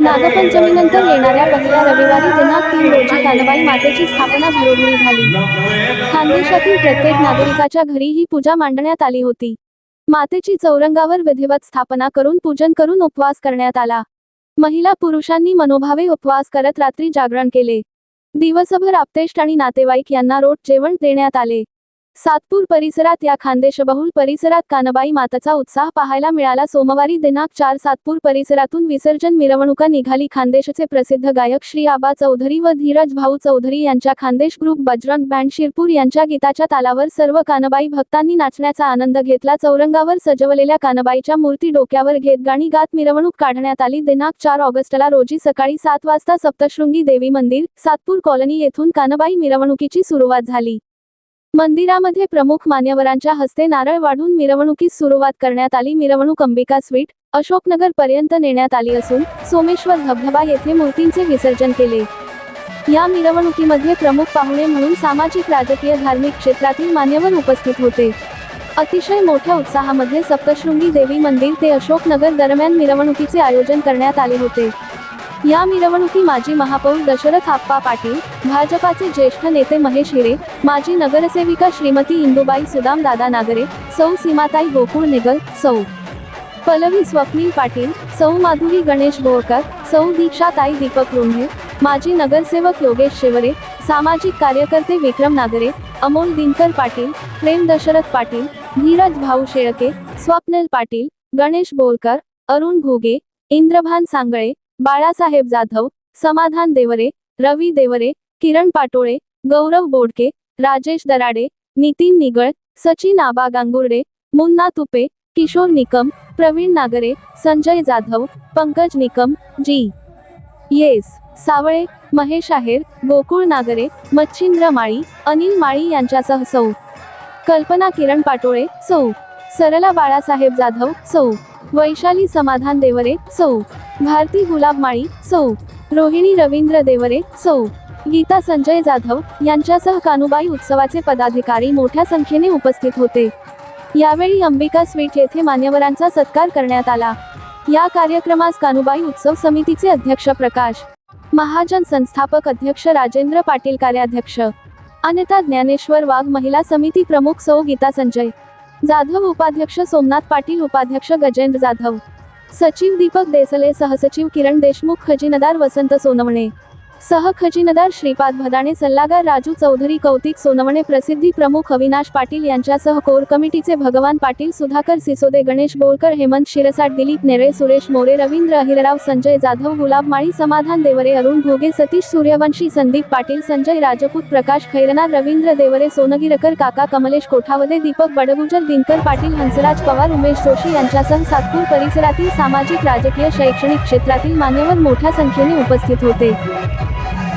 नागपंचमीनंतर येणाऱ्या पहिल्या रविवारी दिनांक तीन रोजी कालबाई मातेची स्थापना घरोघरी झाली. खानदेशातील प्रत्येक नागरिकाच्या घरी ही पूजा मांडण्यात आली होती. मातेची चौरंगावर विधिवत स्थापना करून पूजन करून उपवास करण्यात आला. महिला पुरुषांनी मनोभावे उपवास करत रात्री जागरण केले. दिवसभर आपतेष्ट आणि नातेवाईक यांना रोट जेवण देण्यात आले. सातपूर परिसरात या खानदेशबहुल परिसरात कानबाई माताचा उत्साह पाहायला मिळाला. सोमवारी दिनांक चार सातपूर परिसरातून विसर्जन मिरवणुका निघाली. खानदेशचे प्रसिद्ध गायक श्री आबा चौधरी व धीरज भाऊ चौधरी यांच्या खानदेश ग्रुप बजरंग बँड शिरपूर यांच्या गीताच्या तालावर सर्व कानबाई भक्तांनी नाचण्याचा आनंद घेतला. चौरंगावर सजवलेल्या कानबाईच्या मूर्ती डोक्यावर घेत गाणी गात मिरवणूक काढण्यात आली. दिनांक चार ऑगस्टला रोजी सकाळी सात वाजता सप्तशृंगी देवी मंदिर सातपूर कॉलनी येथून कानबाई मिरवणुकीची सुरुवात झाली. मंदिरामध्ये प्रमुख मान्यवरांच्या हस्ते नारळ वाढून मिरवणुकीस सुरुवात करण्यात आली. मिरवणूक अंबिका स्वीट अशोकनगर पर्यंत नेण्यात आली असून सोमेश्वर धबधबा येथे मूर्तींचे विसर्जन केले. या मिरवणुकीमध्ये प्रमुख पाहुणे म्हणून सामाजिक राजकीय धार्मिक क्षेत्रातील मान्यवर उपस्थित होते. अतिशय मोठ्या उत्साहामध्ये सप्तशृंगी देवी मंदिर ते अशोकनगर दरम्यान मिरवणुकीचे आयोजन करण्यात आले होते. या मिरवणुकी माजी महापौर दशरथ आप्पा पाटील भाजपाचे ज्येष्ठ नेते महेश हिरे माजी नगरसेविका श्रीमती इंदुबाई सुदाम दादा नागरे सौ सीमाताई गोकुळ निगल सौ. पल्लवी स्वप्नील पाटील सौ माधुरी गणेश बोरकर सौ दीक्षाताई दीपक रुंढे माजी नगरसेवक योगेश शेवरे सामाजिक कार्यकर्ते विक्रम नागरे अमोल दिनकर पाटील प्रेम दशरथ पाटील धीरज भाऊ शेळके स्वप्नील पाटील गणेश बोरकर अरुण भोगे इंद्रभान सांगळे बाळासाहेब जाधव समाधान देवरे रवी देवरे किरण पाटोळे गौरव बोडके राजेश दराडे नितीन निगळ सचिन आबा गांगुर्डे मुन्ना तुपे किशोर निकम प्रवीण नागरे संजय जाधव पंकज निकम जी. येस. सावळे महेश आहेर गोकुळ नागरे मच्छिंद्र माळी अनिल माळी यांच्यासह सौ. कल्पना किरण पाटोळे सौ. सरला बाळासाहेब जाधव सौ. वैशाली समाधान देवरे सौ. भारती गुलाब माळी सौ. रोहिणी रवींद्र देवरे सौ. गीता संजय जाधव यांच्यासह कानुबाई उत्सवाचे पदाधिकारी मोठ्या संख्येने उपस्थित होते. यावेळी अंबिका स्वीट येथे मान्यवरांचा सत्कार करण्यात आला. या कार्यक्रमास कानुबाई उत्सव समितीचे अध्यक्ष प्रकाश महाजन संस्थापक अध्यक्ष राजेंद्र पाटील कार्याध्यक्ष अन्यथा ज्ञानेश्वर वाघ महिला समिती प्रमुख सौ गीता संजय जाधव उपाध्यक्ष सोमनाथ पाटील उपाध्यक्ष गजेंद्र जाधव सचिव दीपक देसले सहसचिव किरण देशमुख खजिनदार वसंत सोनवणे सह खजिनदार श्रीपाद भदाणे सल्लागार राजू चौधरी कौतिक सोनवणे प्रसिद्धी प्रमुख अविनाश पाटील यांच्यासह कोर कमिटीचे भगवान पाटील सुधाकर सिसोदे गणेश बोरकर हेमंत शिरसाट दिलीप नेरे सुरेश मोरे रवींद्र अहिरराव संजय जाधव गुलाब माळी समाधान देवरे अरुण भोगे सतीश सूर्यवंशी संदीप पाटील संजय राजपूत प्रकाश खैरनार रवींद्र देवरे सोनगिरकर काका कमलेश कोठावदे दीपक बडगुजर दिनकर पाटील हंसराज पवार उमेश जोशी यांच्यासह सातपूर परिसरातील सामाजिक राजकीय शैक्षणिक क्षेत्रातील मान्यवर मोठ्या संख्येने उपस्थित होते. Thank you.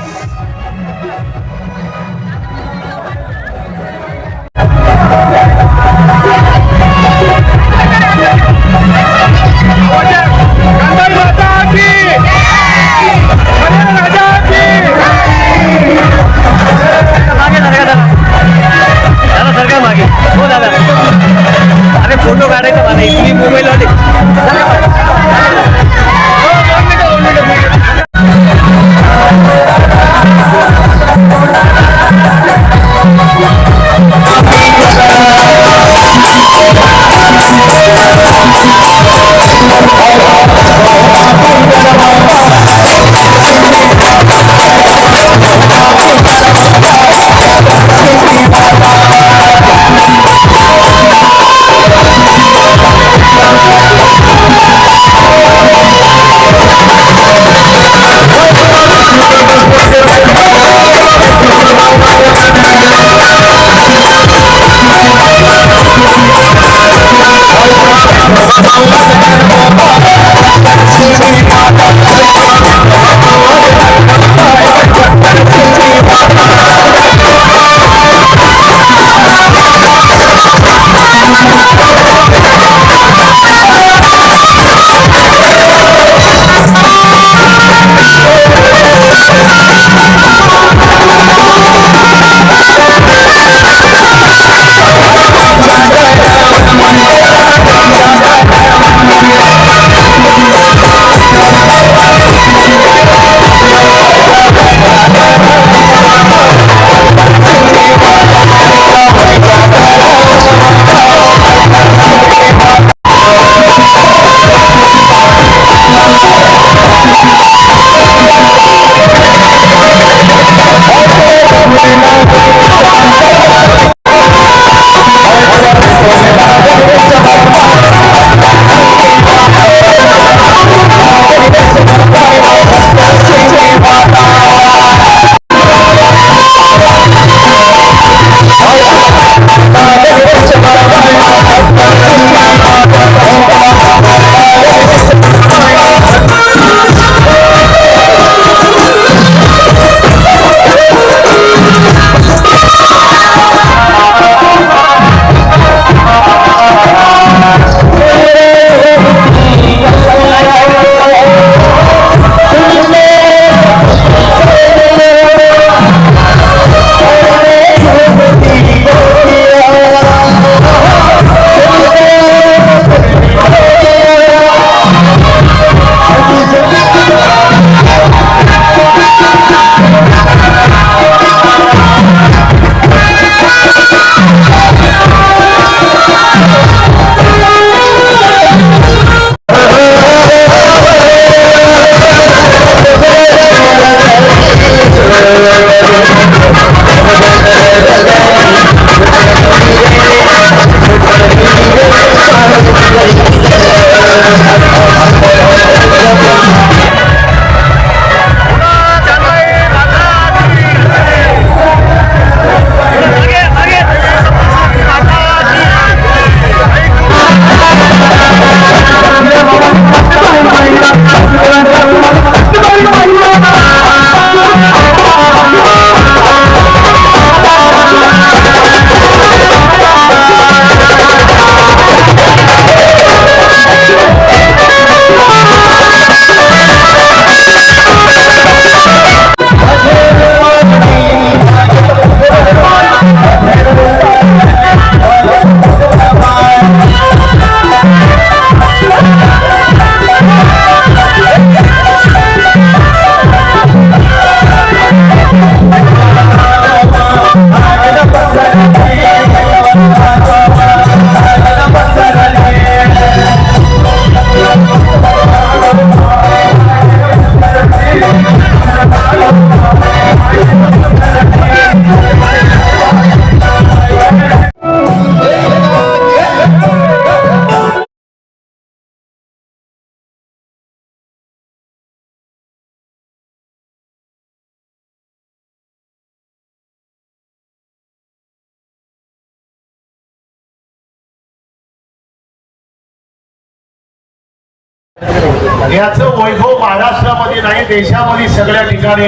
याचं वैभव महाराष्ट्रामध्ये नाही देशामध्ये सगळ्या ठिकाणी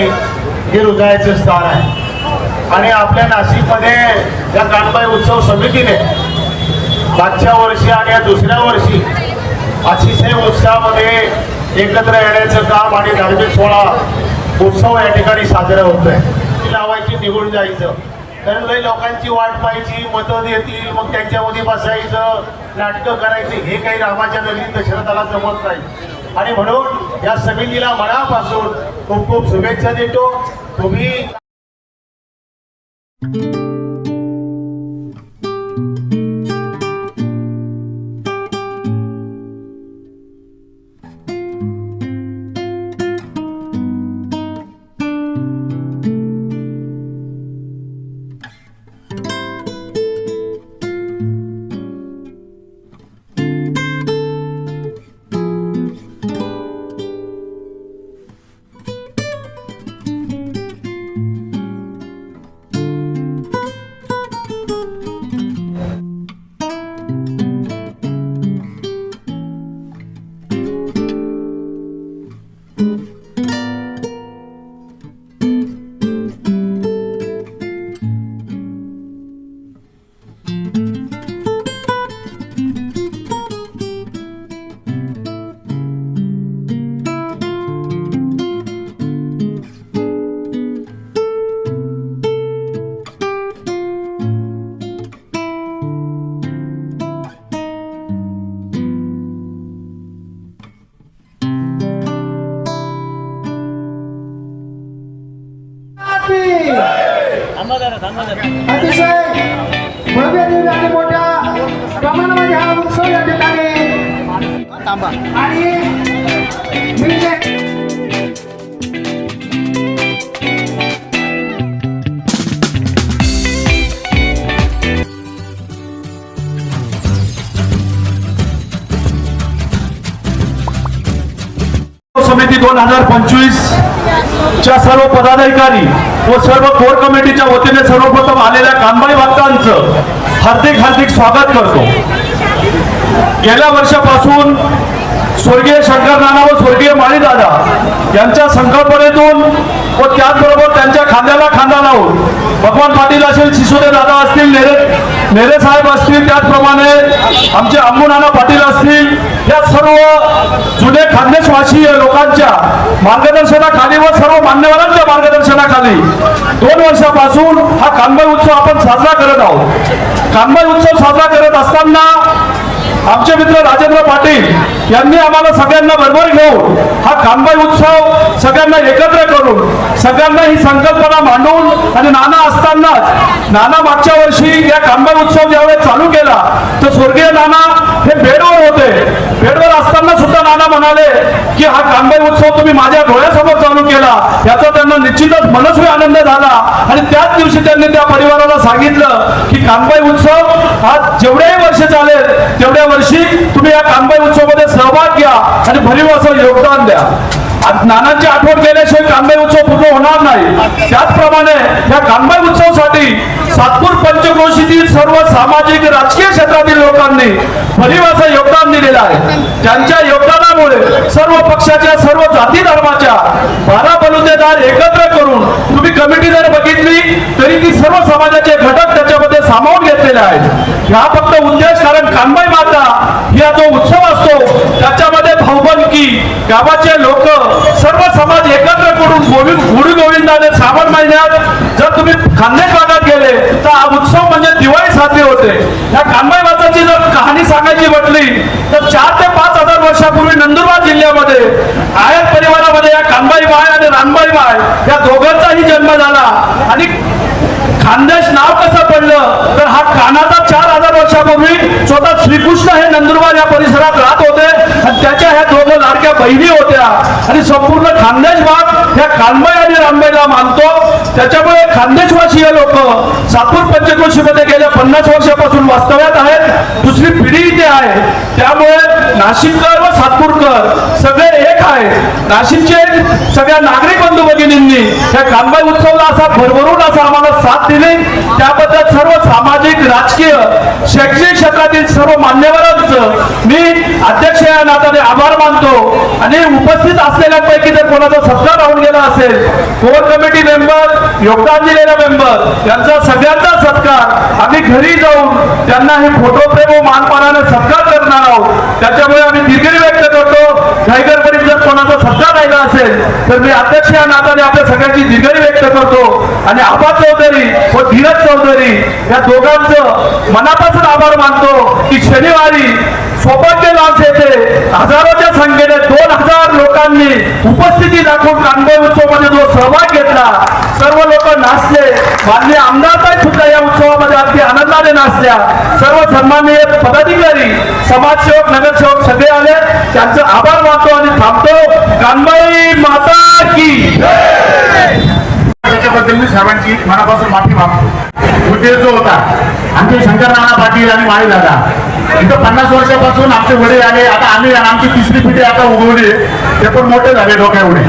हे हृदयाचं स्थान आहे. आणि आपल्या नाशिकमध्ये या कानबाई उत्सव समितीने मागच्या वर्षी आणि या दुसऱ्या वर्षी अतिशय उत्साहामध्ये एकत्र येण्याचं काम आणि धार्मिक सोहळा उत्सव या ठिकाणी साजरा होतोय. ती लावायची निघून जायचं. कारण लई लोकांची वाट पाहायची मतं देतील मग त्यांच्यामध्ये बसायचं नाटकं करायची हे काही रामाच्या नगरी दशरथाला जमत नाही. आणि म्हणून या समितीला मनापासून खूप खूप शुभेच्छा देतो. तुम्ही अतिशय भव्य दिव्य आणि मोठ्या प्रमाणामध्ये हा उत्सव या ठिकाणी. आणि दोन हजार पंचवीस च्या सर्व पदाधिकारी व सर्व कोर कमिटीच्या वतीने सर्वप्रथम आलेल्या कानबाई भक्तांचं हार्दिक हार्दिक स्वागत करतो. गेल्या वर्षापासून स्वर्गीय शंकर नाना व स्वर्गीय माळीदादा यांच्या संकल्पनेतून व त्याचबरोबर त्यांच्या खांद्याला खांदा लावून भगवान पाटील असेल शिशोदे दादा असतील नेरे नेरे साहेब असतील त्याचप्रमाणे आमचे अम्मू नाना पाटील असतील या सर्व जुने खानदेशवासीय लोकांच्या मार्गदर्शनाखाली व सर्व मान्यवरांच्या मार्गदर्शनाखाली दोन वर्षापासून हा कानबाई उत्सव आपण साजरा करत आहोत. कानबाई उत्सव साजरा करत असताना आमचे मित्र राजेंद्र पाटील यांनी आम्हाला सगळ्यांना बरोबर घेऊन हा कानबाई उत्सव सगळ्यांना एकत्र करून सगळ्यांना ही संकल्पना मांडून आणि नाना असतानाच नाना मागच्या वर्षी या कानबाई उत्सव ज्यावेळेस चालू केला तर स्वर्गीय नाना हे बेडवर होते. बेडवर असताना सुद्धा नाना म्हणाले की हा कानबाई उत्सव तुम्ही माझ्या डोळ्यासमोर चालू केला. याचा त्यांना निश्चितच मनस्वी आनंद झाला. आणि त्याच दिवशी त्यांनी त्या परिवाराला सांगितलं की कानबाई उत्सव हा जेवढ्याही वर्ष चालेल या कानबाई उत्सवामध्ये सहभाग घ्या आणि भरीव असं योगदान द्या. आज नानांची आठवण केल्याशिवाय कानबाई उत्सव पूर्ण होणार नाही. त्याचप्रमाणे या कानबाई उत्सवासाठी सातपूर पंचक्रोशीतील सर्व सामाजिक राजकीय क्षेत्रातील लोकांनी भरीव असं योगदान दिलेलं आहे. त्यांच्या योगदानामुळे सर्व पक्षाच्या सर्व जाती धर्माच्या बारा बलुतेदार एकत्र करून तुम्ही कमिटी जर बघितली तरी ती सर्व समाजाचे घटक त्याच्यामध्ये सामावून घेतलेले आहेत. हा फक्त उद्देश कारण कानबाई माता या जो उत्सव असतो त्याच्यामध्ये भाऊबंदकी गावाचे लोक सर्व समाज एकत्र करून गोविंद गुरु गोविंदाने श्रावण महिन्यात जर तुम्ही खानदेश भागात गेले तर हा उत्सव म्हणजे दिवाळी साजरी होते. या कानबाई वाचाची जर कहाणी सांगायची म्हटली तर चार ते पाच हजार वर्षापूर्वी नंदुरबार जिल्ह्यामध्ये आयत परिवारामध्ये या कानबाई माय आणि रानबाई माय या दोघांचाही जन्म झाला. आणि खानदेश नाव कसं पडलं? तर हा कानाचा चार हजार वर्षापूर्वी स्वतः श्रीकृष्ण हे नंदुरबार या परिसरात राहत होते. आणि त्याच्या लाडक्या बहिणी होत्या. आणि संपूर्ण खानदेश भाग ह्या कानबाई आणि रामबाईला मानतो. त्याच्यामुळे खानदेशवासीय लोक सातपूर पंचक्रोशीमध्ये गेल्या पन्नास वर्षापासून वास्तव्यात आहेत. दुसरी पिढी इथे आहे. त्यामुळे नाशिककर व सातपूरकर सगळे एक आहेत. नाशिकचे सगळ्या नागरिक बंधू भगिनींनी या कानबाई उत्सवला असा भरभरून असा आम्हाला साथ दिली. त्याबद्दल सर्व सामाजिक राजकीय शैक्षणिक क्षेत्रातील सर्व मान्यवरांचं मी अध्यक्ष या नात्याने आभार मानतो. आणि उपस्थित असलेल्यांपैकी जर कोणाचा सत्ता राहून गेला असेल कोर कमिटी मेंबर योगदान दिलेले मेंबर यांचा सगळ्यांचा सत्कार आम्ही घरी जाऊन त्यांना हे फोटो प्रेम व मानपानाने सत्कार करणार आहोत. त्याच्यामुळे आम्ही दिलगिरी व्यक्त करतो. जर कोणाचा सत्ता राहिला असेल तर मी अध्यक्ष या नात्याने आपल्या सगळ्यांची दिलगिरी व्यक्त करतो. आणि आबा चौधरी व धीरज चौधरी या दोघांचं मनापासून आभार मानतो की शनिवारी सौभाग्य लॉन्स येथे हजारोच्या संख्येने दोन हजार लोकांनी उपस्थिती दाखवून कानबाई उत्सवामध्ये जो सहभाग घेतला सर्व लोक नाचले. माननीय आमदारताई सुद्धा या उत्सवामध्ये अगदी आनंदाने नाचल्या. सर्व सन्माननीय पदाधिकारी समाजसेवक नगरसेवक सगळे आले. त्यांचं आभार मानतो आणि थांबतो. कानबाई माता की त्याच्याबद्दल मी सर्वांची मनापासून माफी मागतो. उद्देश जो होता आमचे शंकर नाना पाटील आणि माळी दादा. इथं पन्नास वर्षापासून आमचे वडील आले आता आम्ही आमची तिसरी पिढी आता उगवली ते पण मोठे झाले डोक्या एवढे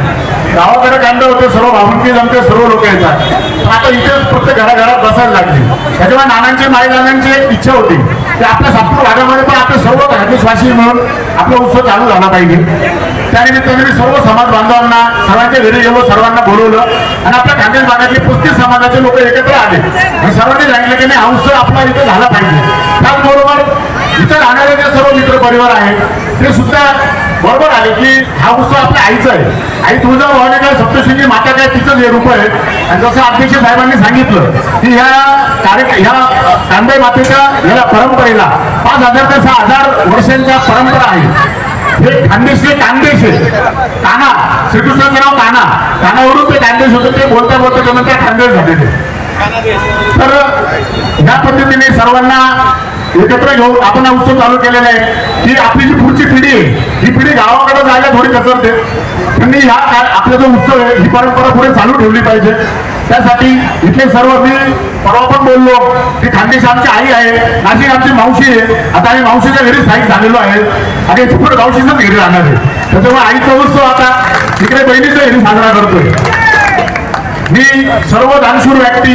गावाकडे कांदा होते सर्व भावंकी जमते सर्व लोक येतात. आता इथेच फक्त घराघरात बसायला लागली. त्याच्यामुळे नानांची माई दादांची एक इच्छा होती. ते आपल्या सातपूर भागामध्ये पण आपले सर्व राजेशवासी म्हणून आपला उत्सव चालू झाला पाहिजे. त्यानिमित्ताने मी सर्व समाज बांधवांना सर्वांच्या घरी गेलो सर्वांना बोलवलं आणि आपल्या खानदेश भागातले पस्तीस समाजाचे लोक एकत्र आले. आणि सर्वांनी सांगितलं की नाही हा उत्सव आपला इथे झाला पाहिजे. त्याचबरोबर इथं राहणारे जे सर्व मित्र परिवार आहेत ते सुद्धा बरोबर आले की हा उत्सव आपल्या आईचा आहे. आई तुळजा भवानी काय सप्तशृंगी माता काय तिचं हे रूप आहे आणि जसं अध्यक्ष साहेबांनी सांगितलं की ह्या कार्य ह्या कांदाई मातेच्या ह्या परंपरेला पाच हजार ते सहा हजार वर्षांच्या परंपरा आहे. हे खानदेश कांदेश आहे. काना श्रीकृष्णाचं नाव काना कानावरून ते कांदेश होते ते बोलता बोलता ते म्हणतात खानदेश झालेले. तर ह्या पद्धतीने सर्वांना एकत्र घेऊन आपण हा उत्सव चालू केलेला आहे. की आपली जी पुढची पिढी आहे ही पिढी गावाकडे जायला थोडी कचरते पण ह्या आपला जो उत्सव आहे ही परंपरा पुढे चालू ठेवली पाहिजे. त्यासाठी इथले सर्व मी परवा पण बोललो की खानदेश आमची आई आहे नाशिक आमची मावशी आहे. आता आम्ही मावशीच्या घरी स्थायिक झालेलो आहे. आणि पुढे मावशीच्याच घरी राहणार आहे. त्याच्यामुळे आईचा उत्सव आता तिकडे बहिणीच्या घरी साजरा करतोय. मी सर्व दानशूर व्यक्ती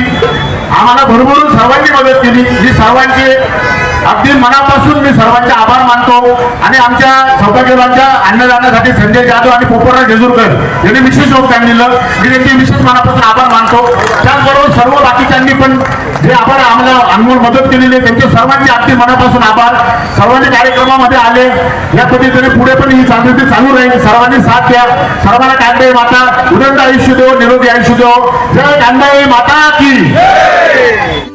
आम्हाला भरभरून सर्वांनी मदत केली. जी सर्वांची अगदी मनापासून मी सर्वांचे आभार मानतो आणि आमच्या सौभाग्यवानच्या अन्नदानासाठी संजय जाधव आणि पोपटराव जेजूरकर यांनी विशेष योगदान दिलं मी त्यांचे विशेष मनापासून आभार मानतो. त्याचबरोबर सर्व बाकीच्यांनी पण जे आभार आम्हाला अनमोल मदत केलेली आहे त्यांचे सर्वांचे अगदी मनापासून आभार. सर्वांनी कार्यक्रमामध्ये आले. या पद्धतीने पुढे पण ही चालू चालू राहील. सर्वांनी साथ द्या. सर्वांना कांदाई माता उदंड आयुष्य देव निरोगी आयुष्य देव. जय कांदाई माता की.